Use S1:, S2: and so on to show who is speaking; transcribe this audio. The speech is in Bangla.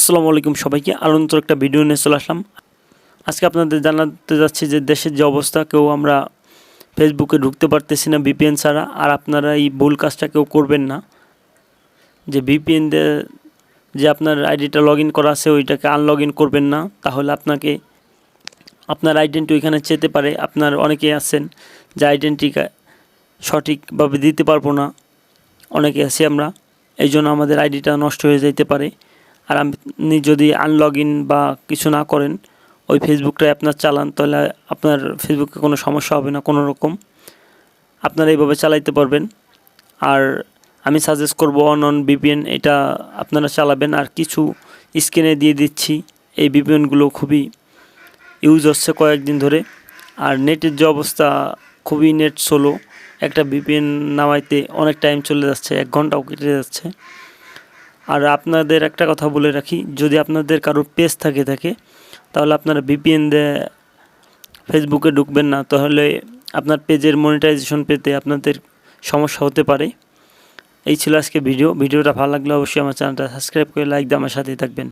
S1: আসসালামু আলাইকুম সবাইকে। আনন্দ একটা ভিডিও নিয়ে চলে আসলাম। আজকে আপনাদের জানাতে যাচ্ছি যে দেশের যে অবস্থা, কেউ আমরা ফেসবুকে ঢুকতে পারতেছি না বিপিএন ছাড়া, আর আপনারা এই ভুল কাজটা কেউ করবেন না। যে ভিপিএন যে আপনার আইডিটা লগ করা আছে, ওইটাকে আনলগ করবেন না। তাহলে আপনাকে, আপনার আইডেন্টি ওইখানে চেতে পারে। আপনার অনেকে আছেন যে আইডেন্টি সঠিকভাবে দিতে পারব না। অনেকে আছি আমরা এই জন্য আমাদের আইডিটা নষ্ট হয়ে যেতে পারে। আর আপনি যদি আনলগ ইন বা কিছু না করেন, ওই ফেসবুকটাই আপনার চালান, তাহলে আপনার ফেসবুকে কোনো সমস্যা হবে না, কোনো রকম। আপনারা এইভাবে চালাইতে পারবেন। আর আমি সাজেস্ট করব অন অন বিপিএন এটা আপনারা চালাবেন। আর কিছু স্ক্রিনে দিয়ে দিচ্ছি, এই বিপিএনগুলো খুবই ইউজ হচ্ছে কয়েকদিন ধরে। আর নেটের যে অবস্থা, খুবই নেট স্লো একটা বিপিএন নামাইতে অনেক টাইম চলে যাচ্ছে, এক ঘন্টাও কেটে যাচ্ছে। আর আপনাদের একটা কথা বলে রাখি, যদি আপনাদের কারোর পেজ থাকে থাকে, তাহলে আপনারা ভিপিএন দিয়ে ফেসবুকে ঢুকবেন না। তাহলে আপনার পেজের মনিটাইজেশন পেতে আপনাদের সমস্যা হতে পারে। এই ছিল আজকে ভিডিও ভিডিওটা ভালো লাগলে অবশ্যই আমার চ্যানেলটা সাবস্ক্রাইব করে লাইক দিয়ে আমার সাথেই থাকবেন।